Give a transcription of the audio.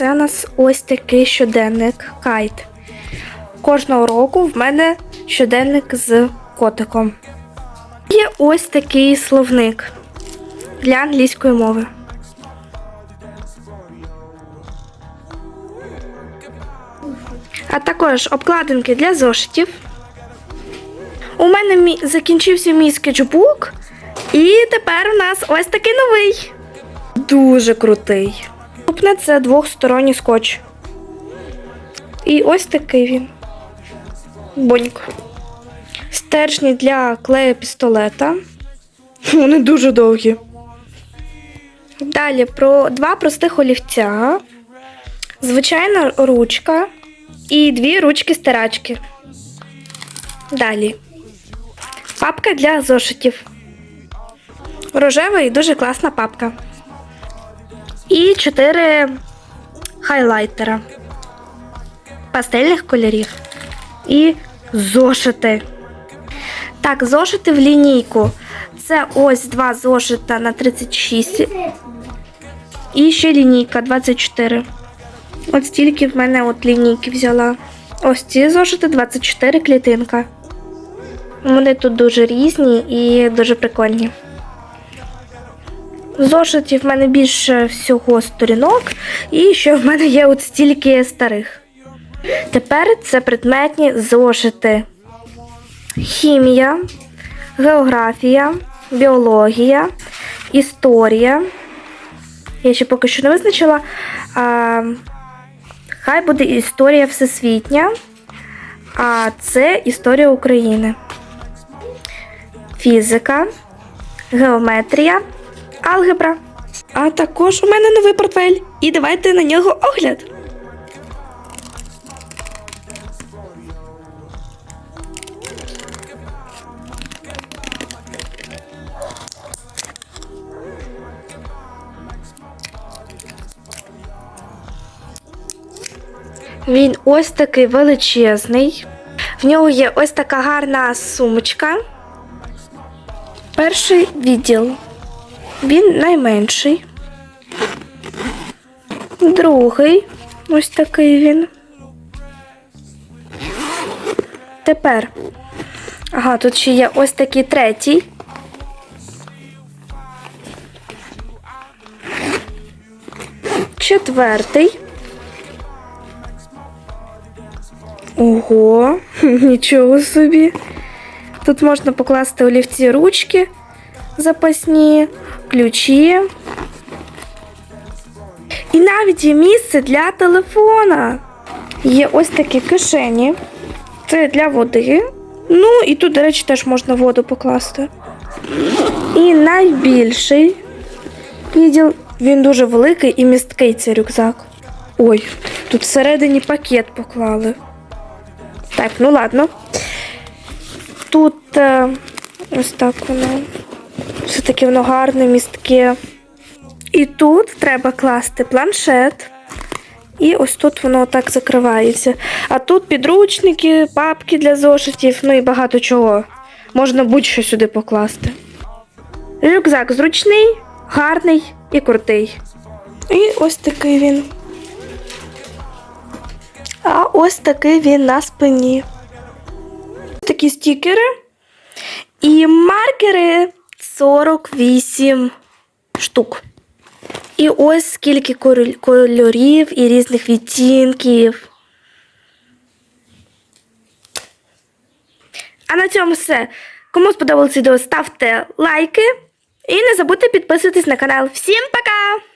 це у нас ось такий щоденник кайт. Кожного року в мене щоденник з котиком. Є ось такий словник для англійської мови. А також обкладинки для зошитів. У мене мі... закінчився мій скетчбук, і тепер у нас ось такий новий. Дуже крутий. Наступне це двохсторонній скотч. І ось такий він. Боньк. Стержні для клею пістолета. Вони дуже довгі. Далі про два простих олівця, звичайна ручка і дві ручки-стирачки. Далі. Папка для зошитів. Рожева і дуже класна папка. І чотири хайлайтера пастельних кольорів. І зошити. Так, зошити в лінійку. Це ось два зошита на 36. І ще лінійка 24. От стільки в мене от лінійки взяла. Ось ці зошити 24 клітинка. Вони тут дуже різні і дуже прикольні. В зошиті в мене більше всього сторінок, і ще в мене є от стільки старих. Тепер це предметні зошити. Хімія, географія, біологія, історія. Я ще поки що не визначила. А, хай буде історія всесвітня, а це історія України. Фізика, геометрія, алгебра. А також у мене новий портфель. І давайте на нього огляд. Він ось такий величезний. В нього є ось така гарна сумочка. Перший відділ. Він найменший. Другий. Ось такий він. Тепер. Ага, тут ще є ось такий третій. Четвертий. Ого, нічого собі. Тут можна покласти олівці ручки запасні, ключі. І навіть є місце для телефона. Є ось такі кишені. Це для води. Ну, і тут, до речі, теж можна воду покласти. І найбільший відділ, він дуже великий і місткий цей рюкзак. Ой, тут всередині пакет поклали. Так, ну ладно. Тут е, ось так воно. Все-таки воно гарне, містке. І тут треба класти планшет. І ось тут воно так закривається. А тут підручники, папки для зошитів, ну і багато чого. Можна будь-що сюди покласти. Рюкзак зручний, гарний і крутий. І ось такий він. А ось такий він на спині. Такі стікери. І маркери 48 штук. І ось скільки кольорів і різних відтінків. А на цьому все. Кому сподобалось відео, ставте лайки. І не забудьте підписуватись на канал. Всім пока!